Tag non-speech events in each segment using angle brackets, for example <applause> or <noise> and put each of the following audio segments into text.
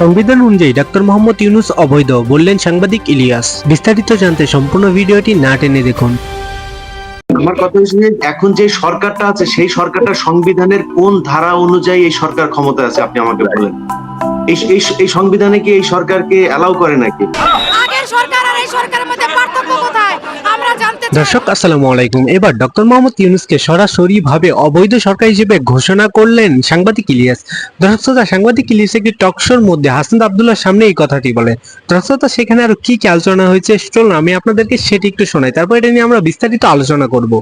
সংবিধান অনুযায়ী ডাক্তার মোহাম্মদ ইউনুস অবৈধ, বললেন সাংবাদিক ইলিয়াস। বিস্তারিত জানতে সম্পূর্ণ ভিডিওটি না টেনে দেখুন। আমার কথা হচ্ছে এখন যে সরকারটা আছে, সেই সরকারটা সংবিধানের কোন ধারা অনুযায়ী এই সরকার ক্ষমতা আছে, আপনি আমাকে বলেন। এই সংবিধানে কি এই সরকারকে অ্যালাউ করে নাকি আগের সরকার আর এই সরকারের মধ্যে পার্থক্য কোথায় আমরা জানতে চাই দর্শক আসসালামু আলাইকুম। এবার ডক্টর মোহাম্মদ ইউনুসকে সরাসরি ভাবে অবৈধ সরকার হিসেবে ঘোষণা করলেন সাংবাদিক ইলিয়াস। দর্শক শ্রোতা, সাংবাদিক ইলিয়াস একটি টকশোর মধ্যে হাসান আবদুল্লাহ সামনে এই কথাটি বলে। দর্শক শ্রোতা, সেখানে আর কি কি আলোচনা হয়েছে? চলুন আমি আপনাদেরকে সেটি একটু শোনাই। তারপর এটা নিয়ে আমরা বিস্তারিত আলোচনা করব।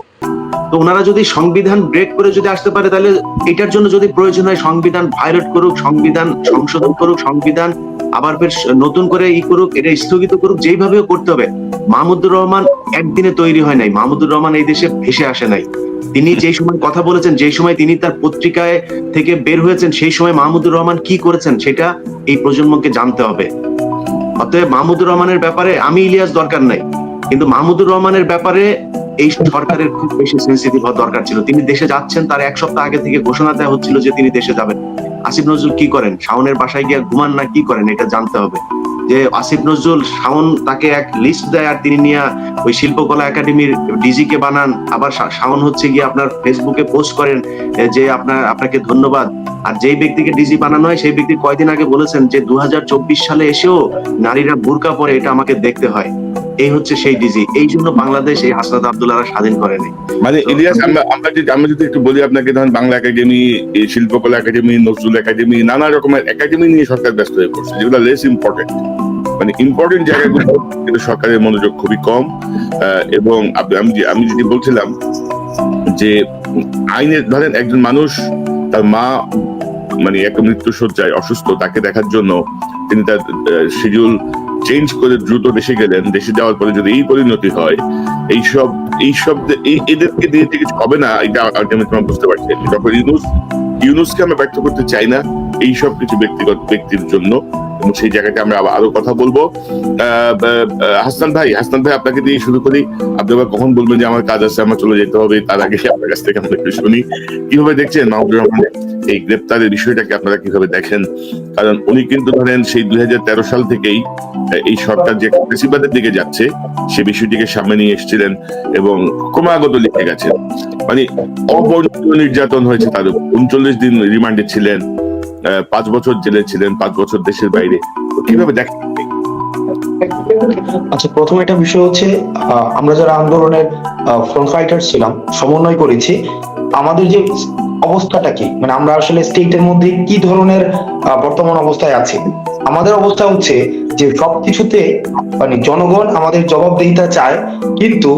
তো ওনারা যদি সংবিধান ব্রেক করে যদি আসতে পারে, তাহলে এটার জন্য যদি প্রয়োজন হয়, সংবিধান ভায়োলেট করুক, সংবিধান সংশোধন করুক, সংবিধান আবার ফের নতুন করে ই করুক, এটা স্থগিত করুক যেইভাবে করতে হবে। মাহমুদুর রহমান একদিনে তৈরি হয় নাই। মাহমুদুর রহমান এই দেশে ভেসে আসে নাই। তিনি যেই সময় কথা বলেছেন, যেই সময় তিনি তার পত্রিকায় থেকে বের হয়েছেন, সেই সময় মাহমুদুর রহমান কি করেছেন, সেটা এই প্রজন্মকে জানতে হবে। অতএব মাহমুদুর রহমানের ব্যাপারে আমি ইলিয়াস দরকার নাই। কিন্তু মাহমুদুর রহমানের ব্যাপারে এই সরকারের খুব বেশি সেন্সিটিভ হওয়া দরকার ছিল। তিনি দেশে যাচ্ছেন, তার এক সপ্তাহ আগে থেকে ঘোষণা দেওয়া হচ্ছিল যে তিনি দেশে যাবেন। আসিফ নজরুল কি করেন? শাওনের বাসায় গিয়ে ঘুমান না কি করেন? এটা জানতে হবে। যে আসিফ নজরুল, শাওন তাকে এক লিস্ট দেয় আর তিনি নিয়ে ওই শিল্পকলা একাডেমির ডিজি কে বানান। আবার শাওন হচ্ছে গিয়ে আপনার ফেসবুকে পোস্ট করেন যে আপনার, আপনাকে ধন্যবাদ। আর যেই ব্যক্তিকে ডিজি বানানো হয়, সেই ব্যক্তি কয়দিন আগে বলেছেন যে দু হাজার চব্বিশ সালে এসেও নারীরা বুরকা পরে এটা আমাকে দেখতে হয়। এই হচ্ছে সেই ডিজি এই জন্য বাংলাদেশ এই হাসনাত আব্দুল্লাহ স্বাধীন করেনি। মানে ইলিয়াস আমরা যদি আমরা যদি একটু বলি আপনাকে ধরেন Bangla Academy Shilpakala Academy Nazrul Academy নানা রকমের একাডেমি নিয়ে সরকার ব্যস্ত হয়ে পড়ছে যেগুলো লেস ইম্পর্টেন্ট মানে ইম্পর্টেন্ট জায়গাগুলো কিন্তু সরকারের মনোযোগ খুবই কম। এবং আমি আমি যদি বলছিলাম যে আইনের ধরেন একজন মানুষ তার মা মানে একটা মৃত্যু সজ্জায় অসুস্থ তাকে দেখার জন্য তিনি তার শিডিউল চেঞ্জ করে দ্রুত দেশে গেলেন, দেশে যাওয়ার পরে যদি এই পরিণতি হয় এইসব এইসব এদেরকে দিয়ে কিছু হবে না, এটা আলটিমেটলি আমরা বুঝতে পারছি। ডক্টর ইউনুস, ইউনুসকে আমরা ব্যক্ত করতে চাই না। এইসব কিছু ব্যক্তিগত ব্যক্তির জন্য এবং সেই জায়গাতে আমরা আরও কথা বলব। আহ, ব- আহ, হাসান ভাই হাসান ভাই আপনাকে দিয়ে শুরু করি। আপনি আবার কখন বলবেন যে আমার কাজ আছে আমার চলে যেতে হবে তার আগে আপনার কাছ থেকে আমরা একটু শুনি। কীভাবে দেখছেন মাহমুদুর রহমানের এই গ্রেপ্তারের বিষয়টাকে আপনারা কীভাবে দেখেন? কারণ উনি কিন্তু ধরেন সেই দুই হাজার তেরো সাল থেকেই এই সরকার যে কৃষিবাদের দিকে যাচ্ছে সে বিষয়টিকে সামনে নিয়ে এসেছিলেন এবং ক্রমাগত লিখে গেছেন। মানে অবর্ণিত নির্যাতন হয়েছে তার উনচল্লিশ দিন রিমান্ডে ছিলেন পাঁচ বছর জেলে ছিলেন, পাঁচ বছর দেশের বাইরে। কীভাবে দেখেন আচ্ছা প্রথম একটা বিষয় হচ্ছে আমরা যারা আন্দোলনের ফ্রন্ট ফাইটার ছিলাম, সমন্বয় করেছি, আমাদের যে অবস্থাটা কি? মানে আমরা আসলে স্টেটের মধ্যে কি ধরনের বর্তমান অবস্থায় আছি? আমাদের অবস্থা হচ্ছে যে সবকিছুতে মানে জনগণ আমাদের জবাবদিহিতা চায়, কিন্তু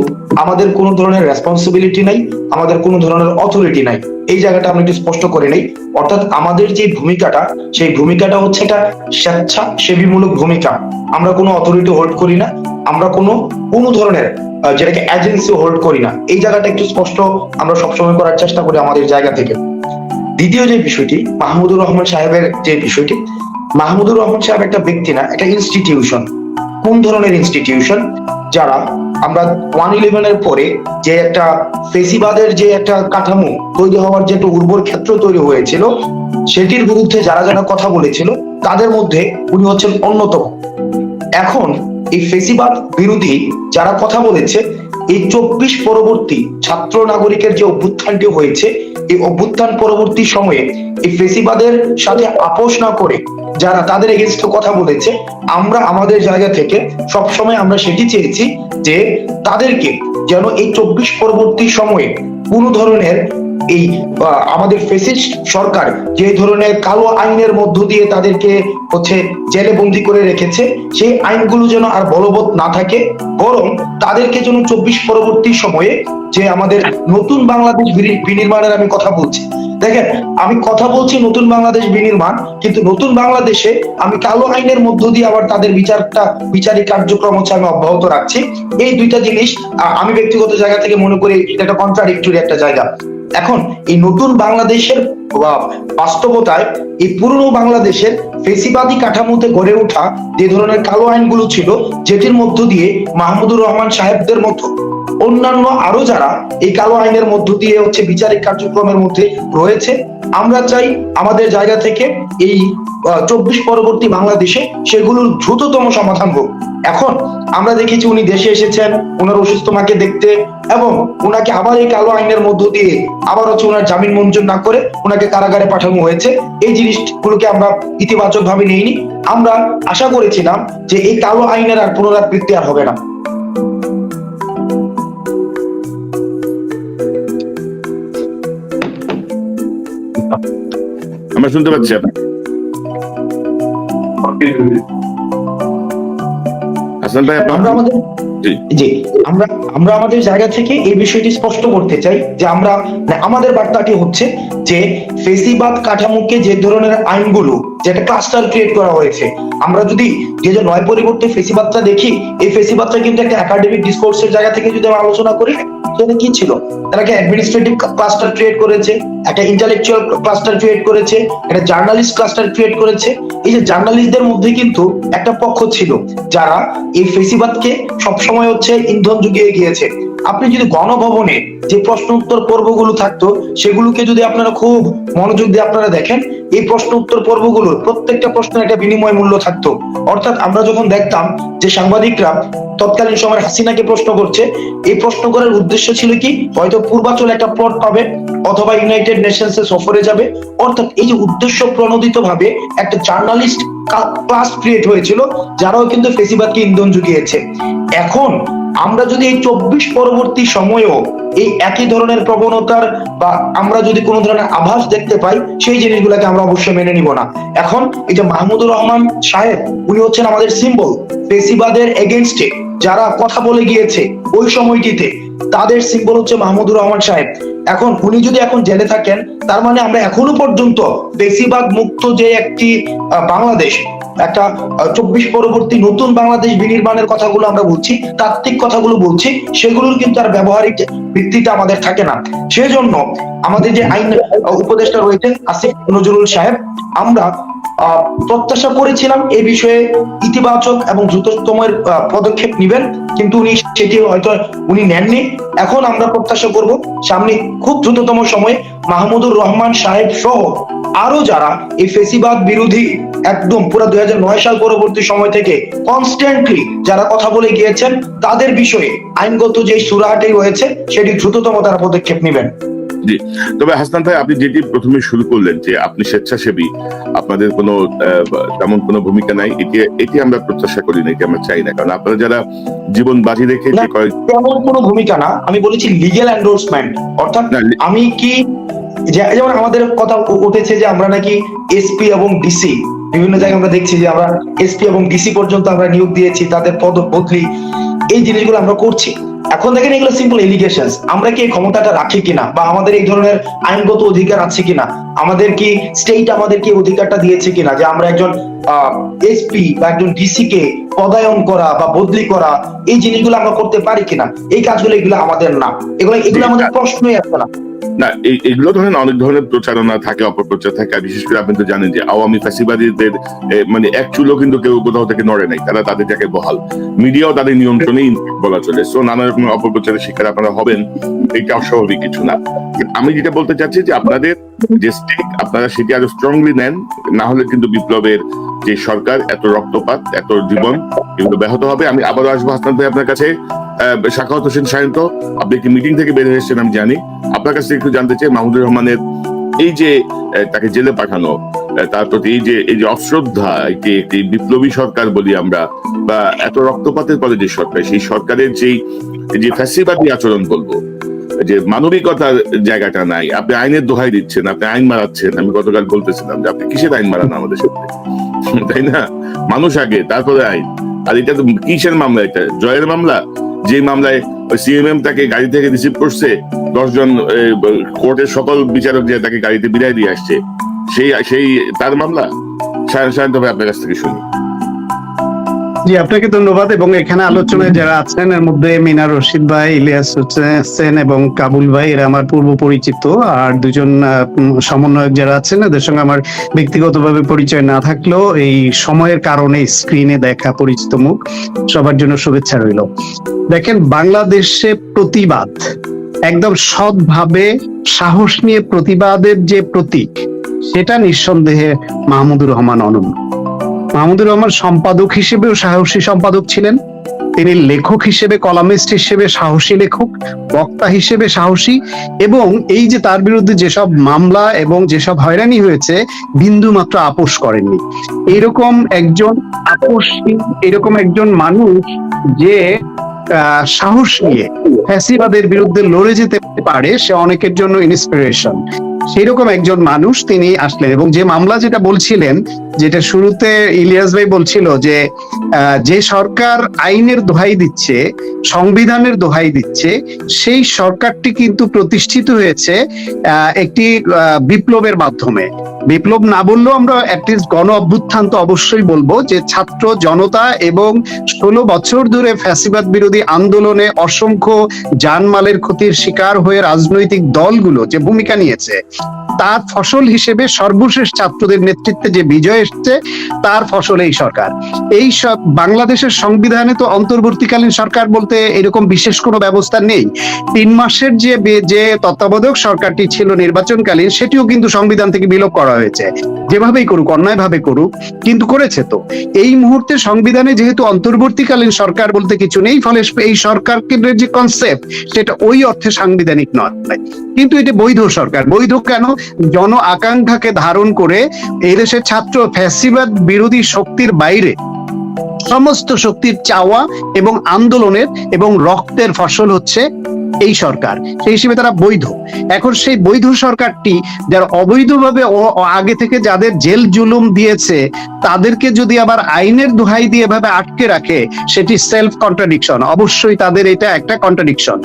আমাদের কোনো ধরনের রেসপন্সিবিলিটি নাই, আমাদের কোনো ধরনের অথরিটি নাই। এই জায়গাটা আমরা একটু স্পষ্ট করে নেই। অর্থাৎ আমাদের যে ভূমিকাটা, সেই ভূমিকাটা হচ্ছে একটা স্বেচ্ছাসেবীমূলক ভূমিকা। আমরা কোনো অথরিটি হোল্ড করি না, আমরা কোনো কোনো ধরনের যেটাকে এজেন্সি হোল্ড করি না। এই জায়গাটা একটু স্পষ্ট আমরা সবসময় করার চেষ্টা করি আমাদের জায়গা থেকে। দ্বিতীয় যে বিষয়টি, মাহমুদুর রহমান সাহেবের যে বিষয়টি মাহমুদুর রহমান সাহেব একটা ব্যক্তি না, একটা ইনস্টিটিউশন কোন ধরনের ইনস্টিটিউশন যারা আমরা ওয়ান ইলেভেনের পরে যে একটা ফেসিবাদের যে একটা কাঠামো তৈরি হওয়ার যে একটা উর্বর ক্ষেত্র তৈরি হয়েছিল, সেটির বিরুদ্ধে যারা যারা কথা বলেছিল, তাদের মধ্যে উনি হচ্ছেন অন্যতম। এখন এই ফেসিবাদ বিরোধী যারা কথা বলেছে এই চব্বিশ পরবর্তী ছাত্র নাগরিকের যে অভ্যুত্থানটি হয়েছে, এই অভ্যুত্থান পরবর্তী সময়ে এই ফেসিবাদের সাথে আপোষ না করে যারা তাদের এগেনস্ট কথা বলেছে, আমরা আমাদের জায়গা থেকে সবসময় আমরা সেটি চেয়েছি যে তাদেরকে যেন এই চব্বিশ পরবর্তী সময়ে কোনো ধরনের এই আমাদের ফেসিস্ট সরকার যে ধরনের কালো আইনের মধ্য দিয়ে তাদেরকে হচ্ছে জেলে বন্দি করে রেখেছে, সেই আইনগুলো যেন আর বলবৎ না থাকে, বরং তাদেরকে যেন চব্বিশ পরবর্তী সময়ে যে আমাদের নতুন বাংলাদেশ বিনির্মাণের আমি কথা বলছি। দেখেন, আমি কথা বলছি নতুন বাংলাদেশ বিনির্মাণ, কিন্তু নতুন বাংলাদেশে আমি কালো আইনের মধ্য দিয়ে আবার তাদের বিচারটা, বিচারিক কার্যক্রম হচ্ছে আমি অব্যাহত রাখছি। এই দুইটা জিনিস আমি ব্যক্তিগত জায়গা থেকে মনে করি এটা কন্ট্রাডিক্টরি একটা জায়গা। এখন এই নতুন বাংলাদেশের বাস্তবতায় এই পুরনো বাংলাদেশের ফেসিবাদী কাঠামোতে গড়ে ওঠা যে ধরনের কালো আইনগুলো ছিল, যেটির মধ্য দিয়ে মাহমুদুর রহমান সাহেবদের মতো অন্যান্য আরও যারা এই কালো আইনের মধ্য দিয়ে হচ্ছে বিচারিক কার্যক্রমের মধ্যে রয়েছে আমরা চাই আমাদের জায়গা থেকে এই চব্বিশ পরবর্তী বাংলাদেশে সেগুলোর দ্রুততম সমাধান হোক। এখন আমরা দেখেছি উনি দেশে এসেছেন ওনার অসুস্থ মাকে দেখতে এবং ওনাকে আবার এই কালো আইনের মধ্য দিয়ে আবার হচ্ছে ওনার জামিন মঞ্জুর না করে ওনাকে কারাগারে পাঠানো হয়েছে। এই জিনিসগুলোকে আমরা ইতিবাচক ভাবে নিইনি। আমরা আশা করেছিলাম যে এই কালো আইনের আর পুনরাবৃত্তি আর হবে না। আমরা শুনতে পাচ্ছি আপনাকে হাসান ভাই আপনার আমরা আমাদের জি। আমরা আমরা আমাদের জায়গা থেকে এই বিষয়টি স্পষ্ট করতে চাই যে আমরা আমাদের বার্তাটি হচ্ছে যে ফেসিবাদ কাঠামোকে যে ধরনের আইনগুলো যেটা ক্লাস্টার ক্রিয়েট করা হয়েছে। আমরা যদি যে যে নয় পরিবর্তে ফেসিবাদটা দেখি, এই ফেসিবাদটা কিন্তু একটা একাডেমিক ডিসকোর্সের জায়গা থেকে যদি আমরা আলোচনা করি সেটা কি ছিল? তারা একটা অ্যাডমিনিস্ট্রেটিভ ক্লাস্টার ক্রিয়েট করেছে, একটা ইন্টালেকচুয়াল ক্লাস্টার ক্রিয়েট করেছে, একটা জার্নালিস্ট ক্লাস্টার ক্রিয়েট করেছে। এই যে জার্নালিস্টদের মধ্যে কিন্তু একটা পক্ষ ছিল, যারা এই ফেসিবাদকে সবসময় হচ্ছে ইন্ধন জুগিয়ে গিয়েছে। আপনি যদি গণভবনে যে প্রশ্ন উত্তর পর্বগুলো থাকতো, সেগুলোকে যদি আপনারা খুব মনোযোগ দিয়ে আপনারা দেখেন, এই প্রশ্ন উত্তর পর্বগুলোর প্রত্যেকটা প্রশ্নের একটা বিনিময় মূল্য থাকতো। অর্থাৎ আমরা যখন দেখতাম যে সাংবাদিকরা তৎকালীন সময় হাসিনাকে প্রশ্ন করছে, এই প্রশ্ন করার উদ্দেশ্য ছিল কি? হয়তো পূর্বাচল একটা প্লট পাবে, অথবা ইউনাইটেড নেশনস এ সফরে যাবে। অর্থাৎ এই যে উদ্দেশ্য প্রণোদিত ভাবে একটা জার্নালিস্ট ক্লাস ক্রিয়েট হয়েছিল, যারাও কিন্তু ফেসিবাদকে ইন্ধন জুগিয়েছে। এখন আমরা যদি এই চব্বিশ পরবর্তী সময়েও এই একই ধরনের প্রবণতার বা আমরা যদি কোনো ধরনের আভাস দেখতে পাই, সেই জিনিসগুলোকে আমরা অবশ্যই মেনে নিব না। এখন এই যে মাহমুদুর রহমান সাহেব, উনি হচ্ছেন আমাদের সিম্বল ফেসিবাদের এগেনস্টে যারা কথা বলে গিয়েছে ওই সময়টিতে, তাদের সিম্বল হচ্ছে মাহমুদুর রহমান সাহেব। এখন উনি যদি এখন জেলে থাকেন, তার মানে আমরা এখনও পর্যন্ত বেশিরভাগ মুক্ত যে একটি বাংলাদেশ একটা চব্বিশ পরবর্তী নতুন বাংলাদেশ বিনির্মাণের কথাগুলো আমরা বলছি, তাত্ত্বিক কথাগুলো বলছি, সেগুলোর কিন্তু আর ব্যবহারিক ভিত্তিটা আমাদের থাকে না। সেজন্য আমাদের যে আইন উপদেষ্টা রয়েছেন আসিফ নজরুল সাহেব, আমরা প্রত্যাশা করেছিলাম এই বিষয়ে ইতিবাচক এবং দ্রুততম পদক্ষেপ নেবেন। কিন্তু উনি সেটি হয়তো উনি নেননি। এখন আমরা প্রত্যাশা করব সামনে খুব দ্রুততম সময়ে মাহমুদুর রহমান সাহেব সহ আরও যারা এই ফেসিবাদ বিরোধী একদম পুরো দুই হাজার নয় সাল পরবর্তী সময় থেকে কনস্ট্যান্টলি যারা কথা বলে গিয়েছেন, তাদের বিষয়ে আইনগত যে সুরাহাটি রয়েছে, সেটি দ্রুততম তারা পদক্ষেপ নেবেন। জি। তবে হাসনান ভাই আপনি যেটি প্রথমে শুরু করলেন যে আপনি স্বেচ্ছাসেবী আপনাদের কোনো তেমন কোনো ভূমিকা নাই এটি এটি আমরা প্রত্যাশা করি না এটি আমরা চাই না। কারণ আপনারা যারা জীবন বাজি রেখে তেমন কোনো ভূমিকা না। আমি বলেছি লিগেল এন্ডোর্সমেন্ট অর্থাৎ আমি কি যেমন আমাদের কথা উঠেছে যে আমরা নাকি এসপি এবং ডিসি বিভিন্ন জায়গায় আমরা দেখছি যে আমরা এসপি এবং ডিসি পর্যন্ত আমরা নিয়োগ দিয়েছি তাদের পদ বদলি এই জিনিসগুলো আমরা করছি। এখন দেখেন এগুলো সিম্পল এলিগেশনস আমরা কি এই ক্ষমতাটা রাখি কিনা? বা আমাদের এই ধরনের আইনগত অধিকার আছে কিনা? আমাদের কি স্টেট আমাদের কি অধিকারটা দিয়েছে কিনা? যে আমরা একজন এসপি বা একজন ডিসি কে পদায়ন করা বা বদলি করা এই জিনিসগুলো আমরা করতে পারি কিনা? এই কাজগুলো এগুলো আমাদের না। এগুলো এগুলো আমাদের প্রশ্নই আসবে না। না এগুলো ধরেন অনেক ধরনের প্রচারণা থাকে অপপ্রচার থাকে। আর বিশেষ করে আপনি তো জানেন যে আওয়ামী ফ্যাসিবাদীদের মানে এক চুলো কিন্তু কেউ কোথাও থেকে নড়ে নাই। তারা তাদের জায়গায় বহাল। মিডিয়াও তাদের নিয়ন্ত্রণেই বলা চলে। সো নানা রকম অপপ্রচারের শিকার আপনারা হবেন, এটা অস্বাভাবিক কিছু না। আমি যেটা বলতে চাচ্ছি যে আপনাদের যে স্টেক আপনারা সেটি আরও স্ট্রংলি নেন, না হলে কিন্তু বিপ্লবের যে সরকার, এত রক্তপাত, এত জীবন এগুলো ব্যাহত হবে। আমি আবারও আসব হাসনান ভাই আপনার কাছে। শাখাওয়াত হোসেন সায়ন্ত, আপনি একটি মিটিং থেকে বের হয়ে এসেছেন আমি জানি। আপনার কাছে একটু জানতে চাই, মাহমুদুর রহমানের এই যে তাকে জেলে পাঠানো তার প্রতি এই যে এই যে অশ্রদ্ধা একটি একটি বিপ্লবী সরকার বলি আমরা, বা এত রক্তপাতের পরে যে সরকার, সেই সরকারের যেই যে ফ্যাসিবাদী আচরণ বলব যে মানবিকতার জায়গাটা নাই, আপনি আইনের দোহাই দিচ্ছেন, আপনি আইন মারাচ্ছেন, আমি গতকাল বলতেছিলাম যে আপনি কিসের আইন মারান আমাদের সাথে? <laughs> তাই না? মানুষ আগে, তারপরে আইন। আর এটা তো কিসের মামলা এটা? জয়ের মামলা? যে মামলায় সিএমএম তাকে গাড়ি থেকে রিসিভ করছে, দশজন কোর্টের সকল বিচারক যে তাকে গাড়িতে বিদায় দিয়ে আসছে, সেই সেই, তার মামলা? সায়ন সায়ন, তবে আপনার কাছ থেকে শুনি জি, আপনাকে ধন্যবাদ। এবং এখানে আলোচনায় যারা আছেন, এর মধ্যে মিনা রশিদ ভাই, ইলিয়াস হোসেন এবং কাবুল ভাই, এরা আমার পূর্ব পরিচিত। আর দুজন সমন্বয়ক যারা আছেন, এদের সঙ্গে আমার ব্যক্তিগতভাবে পরিচয় না থাকলেও এই সময়ের কারণে স্ক্রিনে দেখা পরিচিত মুখ। সবার জন্য শুভেচ্ছা রইল। দেখেন, বাংলাদেশে প্রতিবাদ, একদম সৎভাবে সাহস নিয়ে প্রতিবাদের যে প্রতীক, সেটা নিঃসন্দেহে মাহমুদুর রহমান অনন্য। মাহমুদুর রহমান সম্পাদক হিসেবেও সাহসী সম্পাদক ছিলেন। তিনি লেখক হিসেবে, কলামিস্ট হিসেবে সাহসী লেখক, বক্তা হিসেবে সাহসী এবং এই যে তার বিরুদ্ধে যেসব মামলা এবং যেসব হয়রানি হয়েছে, বিন্দু মাত্র আপোষ করেননি। এরকম একজন আপোষহীন, এরকম একজন মানুষ যে সাহস নিয়ে ফ্যাসিবাদের বিরুদ্ধে লড়ে যেতে পারে, সে অনেকের জন্য ইন্সপিরেশন সেরকম একজন মানুষ তিনি আসলেন এবং যে মামলা যেটা বলছিলেন, যেটা শুরুতে ইলিয়াস ভাই বলছিল যে যে সরকার আইনের দোহাই দিচ্ছে, সংবিধানের দোহাই দিচ্ছে, সেই সরকারটি কিন্তু প্রতিষ্ঠিত হয়েছে একটি বিপ্লবের মাধ্যমে। বিপ্লব না বললেও আমরা অ্যাটলিস্ট গণ অভ্যুত্থান তো অবশ্যই বলব যে ছাত্র জনতা এবং ষোলো বছর ধরে ফ্যাসিবাদ বিরোধী আন্দোলনে অসংখ্য জানমালের ক্ষতির শিকার হয়ে রাজনৈতিক দলগুলো যে ভূমিকা নিয়েছে তার ফসল হিসেবে সর্বশেষ ছাত্রদের নেতৃত্বে যে বিজয় এসছে, তার ফসল এই সরকার। এই সব বাংলাদেশের সংবিধানে তো অন্তর্বর্তীকালীন সরকার বলতে এরকম বিশেষ কোনো ব্যবস্থা নেই। তিন মাসের যে যে তত্ত্বাবধায়ক সরকারটি ছিল নির্বাচনকালীন, সেটিও কিন্তু সংবিধান থেকে বিলোপ করা হয়েছে। যেভাবেই করুক অন্যায় ভাবে করুক, কিন্তু করেছে তো। এই মুহূর্তে সংবিধানে যেহেতু অন্তর্বর্তীকালীন সরকার বলতে কিছু নেই, ফলে এই সরকারের যে কনসেপ্ট সেটা ওই অর্থে সাংবিধানিক নয়। কিন্তু এটা বৈধ সরকার, বৈধ কেন? জন আকাঙ্ক্ষাকে ধারণ করে এই দেশের ছাত্র ফ্যাসিবাদ বিরোধী শক্তির বাইরে সমস্ত শক্তির চাওয়া এবং আন্দোলনের এবং রক্তের ফসল হচ্ছে এই সরকার। সেই হিসেবে তারা বৈধ। এখন সেই বৈধ সরকারটি, যারা অবৈধভাবে আগে থেকে যাদের জেল জুলুম দিয়েছে, তাদেরকে যদি আবার আইনের দোহাই দিয়ে এভাবে আটকে রাখে, সেটি সেলফ কন্ট্রাডিকশন অবশ্যই তাদের এটা একটা কন্ট্রাডিকশন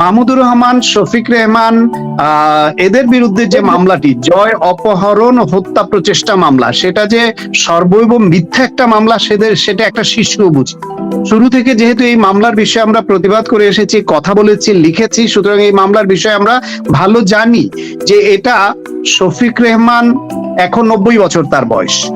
মাহমুদুর রহমান, শফিক রেহমান এদের বিরুদ্ধে যে মামলাটি, জয়, অপহরণ, হত্যা প্রচেষ্টা মামলা, সেটা যে সর্বৈব মিথ্যা একটা মামলা, সেদের, সেটা একটা শিশু বুঝি। শুরু থেকে যেহেতু এই মামলার বিষয়ে আমরা প্রতিবাদ করে এসেছি, কথা বলেছি, লিখেছি, সুতরাং এই মামলার বিষয়ে আমরা ভালো জানি যে এটা শফিক রেহমান এখন নব্বই বছর তার বয়স।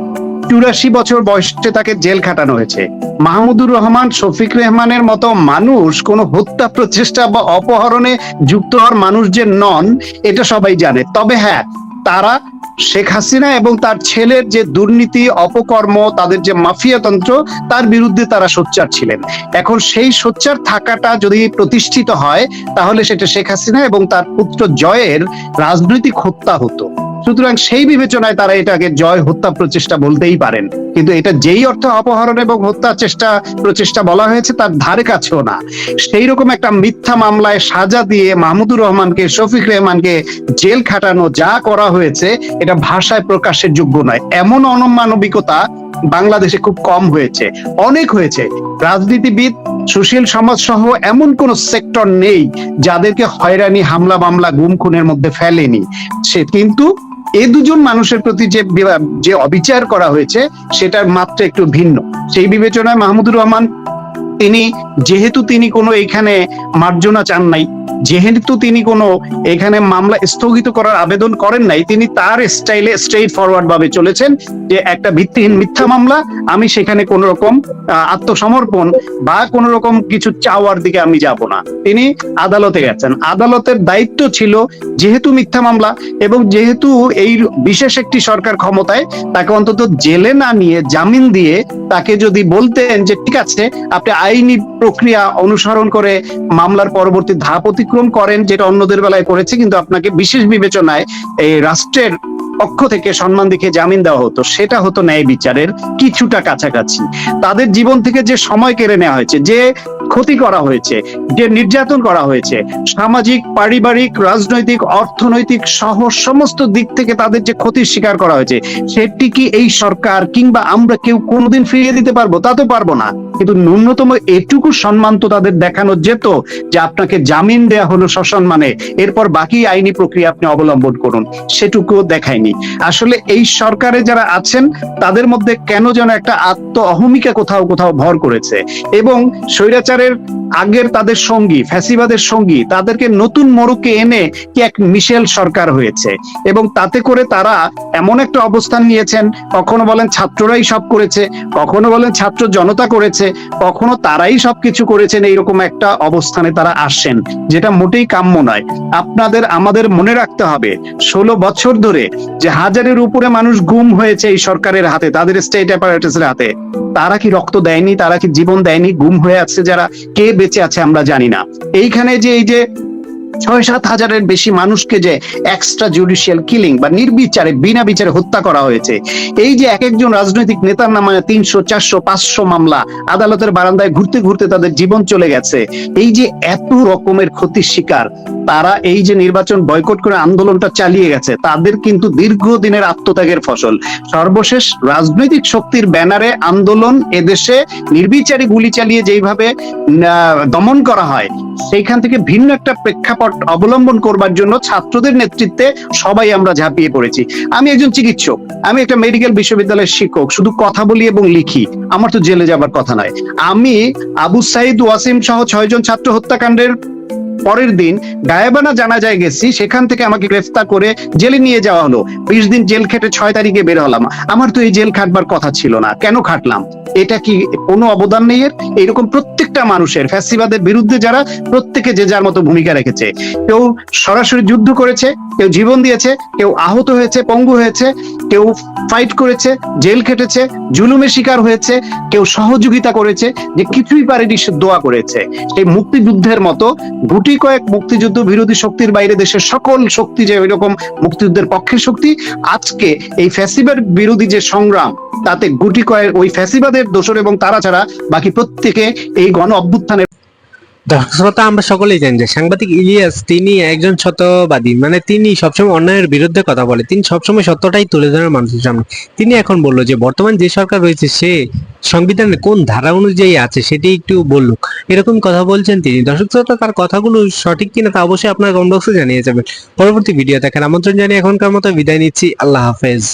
চুরাশি বছর বয়সে তাকে জেল খাটানো হয়েছে। মাহমুদুর রহমান শফিক রেহমানের মতো মানুষ কোন হত্যা প্রচেষ্টা বা অপহরণে যুক্ত হওয়ার মানুষ যে নন, এটা সবাই জানে। তবে হ্যাঁ তারা শেখ হাসিনা এবং তার ছেলের যে দুর্নীতি, অপকর্ম, তাদের যে মাফিয়াতন্ত্র তার বিরুদ্ধে তারা সোচ্চার ছিলেন। এখন সেই সোচ্চার থাকাটা যদি প্রতিষ্ঠিত হয়, তাহলে সেটা শেখ হাসিনা এবং তার পুত্র জয়ের রাজনৈতিক হত্যা হতো। সুতরাং সেই বিবেচনায় তারা এটাকে জয় হত্যা প্রচেষ্টা বলতেই পারেন। কিন্তু এটা যেই অর্থে অপহরণ এবং হত্যা চেষ্টা প্রচেষ্টা বলা হয়েছে তার ধারে কাছেও না। সেই রকম একটা মিথ্যা মামলায় সাজা দিয়ে মাহমুদুর রহমানকে, শফিক রহমানকে জেল খাটানো যা করা হয়েছে, এটা ভাষায় প্রকাশের যোগ্য নয়। এমন অনমানবিকতা বাংলাদেশে খুব কম হয়েছে। অনেক হয়েছে। রাজনীতিবিদ, সুশীল সমাজ সহ এমন কোন সেক্টর নেই যাদেরকে হয়রানি হামলা মামলা গুম, খুনের মধ্যে ফেলেনি। সে কিন্তু এ দুজন মানুষের প্রতি যে যে অবিচার করা হয়েছে, সেটার মাত্রা একটু ভিন্ন। সেই বিবেচনায় মাহমুদুর রহমান, তিনি, যেহেতু তিনি কোনো এখানে মার্জনা চান নাই যেহেতু তিনি কোনো এখানে মামলা স্থগিত করার আবেদন করেন নাই, তিনি তার স্টাইলে স্ট্রেইট ফরওয়ার্ড ভাবে চলেছেন যে একটা ভিত্তিহীন মিথ্যা মামলা, আমি সেখানে কোন রকম আত্মসমর্পণ বা কোন রকম কিছু চাওয়ার দিকে আমি যাব না। তিনি আদালতে গেছেন। আদালতের দায়িত্ব ছিল যেহেতু মিথ্যা মামলা এবং যেহেতু এই বিশেষ একটি সরকার ক্ষমতায় তাকে অন্তত জেলে না নিয়ে জামিন দিয়ে তাকে যদি বলতেন যে, ঠিক আছে, আপনি আইনি প্রক্রিয়া অনুসরণ করে মামলার পরবর্তী ধাপ অতিক্রম করেন যেটা অন্যদের বেলায় করেছে, কিন্তু আপনাকে বিশেষ বিবেচনায় এই রাষ্ট্রের পক্ষ থেকে সম্মান দেখে জামিন দেওয়া হতো। সেটা হতো ন্যায় বিচারের কিছুটা কাছাকাছি। তাদের জীবন থেকে যে সময় কেড়ে নেওয়া হয়েছে, যে ক্ষতি করা হয়েছে, যে নির্যাতন করা হয়েছে, সামাজিক, পারিবারিক, রাজনৈতিক, অর্থনৈতিক সহ সমস্ত দিক থেকে তাদের যে ক্ষতির শিকার করা হয়েছে, সেটি কি এই সরকার কিংবা আমরা কেউ কোনোদিন ফিরিয়ে দিতে পারব? তা তো পারব না। কিন্তু ন্যূনতম এটুকু সম্মান তো তাদের দেখানো যেত যে আপনাকে জামিন দেয়া হলো সসম্মানে। এরপর বাকি আইনি প্রক্রিয়া আপনি অবলম্বন করুন। সেটুকুও দেখায়নি। আসলে এই সরকারে যারা আছেন, তাদের মধ্যে কেন যেন একটা আত্ম অহমিকা কোথাও কোথাও ভর করেছে। এবং স্বৈরাচারের আগের তাদের সঙ্গী, ফ্যাসিবাদের সঙ্গী, তাদেরকে নতুন মোড়কে এনে কি এক মিশেল সরকার হয়েছে। এবং তাতে করে তারা এমন একটা অবস্থান নিয়েছেন, কখনো বলেন ছাত্ররাই সব করেছে, কখনো বলেন ছাত্র জনতা করেছে হয়েছে কখনো তারাই সবকিছু করেছেন এইরকম একটা অবস্থানে তারা আসছেন, যেটা মোটেই কাম্য নয়। আপনাদের, আমাদের মনে রাখতে হবে, ষোলো বছর ধরে যে হাজারের উপরে মানুষ গুম হয়েছে এই সরকারের হাতে, তাদের স্টেট অ্যাপারেটাসের হাতে, তারা কি রক্ত দেয়নি, তারা কি জীবন দেয়নি, গুম হয়ে আছে যারা, কে বেঁচে আছে আমরা জানি না। এইখানে যে এই যে ছয় সাত হাজারের বেশি মানুষকে যে এক্সট্রা জুডিশিয়াল কিলিং বা নির্বিচারে, বিনা বিচারে হত্যা করা হয়েছে। এই যে এক একজন রাজনৈতিক নেতার নামে তিনশো, চারশো, পাঁচশো মামলা আদালতের বারান্দায় ঘুরতে ঘুরতে তাদের জীবন চলে গেছে, এই যে এত রকমের ক্ষতির শিকার, তারা এই যে নির্বাচন বয়কট করে আন্দোলনটা চালিয়ে গেছে, তাদের কিন্তু দীর্ঘদিনের আত্মত্যাগের ফসল। সর্বশেষ রাজনৈতিক শক্তির ব্যানারে আন্দোলন এদেশে নির্বিচারে গুলি চালিয়ে যেইভাবে দমন করা হয়, সেইখান থেকে ভিন্ন একটা প্রেক্ষাপট অবলম্বন করবার জন্য ছাত্রদের নেতৃত্বে সবাই আমরা ঝাঁপিয়ে পড়েছি। আমি একজন চিকিৎসক, আমি একটা মেডিকেল বিশ্ববিদ্যালয়ের শিক্ষক, শুধু কথা বলি এবং লিখি, আমার তো জেলে যাবার কথা নয়। আমি আবু সাইদ ওয়াসিম সহ ছয়জন ছাত্র হত্যাকাণ্ডের পরের দিন গায়েবানা জানা যায় গেছি, সেখান থেকে আমাকে গ্রেফতার করে জেলে নিয়ে যাওয়া হলো। বিশ দিন জেল খেটে ছয় তারিখে বের হলাম। আমার তো এই জেল খাটবার কথা ছিল না। কেন খাটলাম? এটা কি কোনো অবদান নেই এর? এইরকম প্রত্যেকটা মানুষের, ফ্যাসিবাদের বিরুদ্ধে যারা প্রত্যেকে যে যার মতো ভূমিকা রেখেছে। কেউ সরাসরি যুদ্ধ করেছে, কেউ জীবন দিয়েছে, কেউ আহত হয়েছে, পঙ্গু হয়েছে, কেউ ফাইট করেছে, জেল খেটেছে, জুলুমের শিকার হয়েছে, কেউ সহযোগিতা করেছে, যে কিছুই পারেনি দোয়া করেছে। সেই মুক্তিযুদ্ধের মতো গুটি কয়েক মুক্তিযুদ্ধ বিরোধী শক্তির বাইরে দেশের সকল শক্তি যে ওইরকম মুক্তিযুদ্ধের পক্ষের শক্তি, আজকে এই ফ্যাসিবাদ বিরোধী যে সংগ্রাম, তাতে গুটি কয়েক ওই ফ্যাসিবাদের দোষর এবং তারা ছাড়া বাকি প্রত্যেকে এই গণ অভ্যুত্থানের দর্শক শ্রোতা, আমরা সকলেই জানি যে সাংবাদিক ইলিয়াস তিনি একজন সত্যবাদী। মানে তিনি সবসময় অন্যায়ের বিরুদ্ধে কথা বলে। তিনি সবসময় সত্যটাই তুলে ধরেন মানুষের সামনে। তিনি এখন বলল যে, বর্তমান যে সরকার রয়েছে, সে সংবিধানের কোন ধারা অনুযায়ী আছে সেটি একটু বলুক। এরকম কথা বলছেন তিনি। দর্শক শ্রোতা, তার কথাগুলো সঠিক কিনা তা অবশ্যই আপনার কমেন্ট বক্সে জানিয়ে যাবেন। পরবর্তী ভিডিও দেখার আমন্ত্রণ জানিয়ে এখনকার মতো বিদায় নিচ্ছি। আল্লাহ হাফেজ।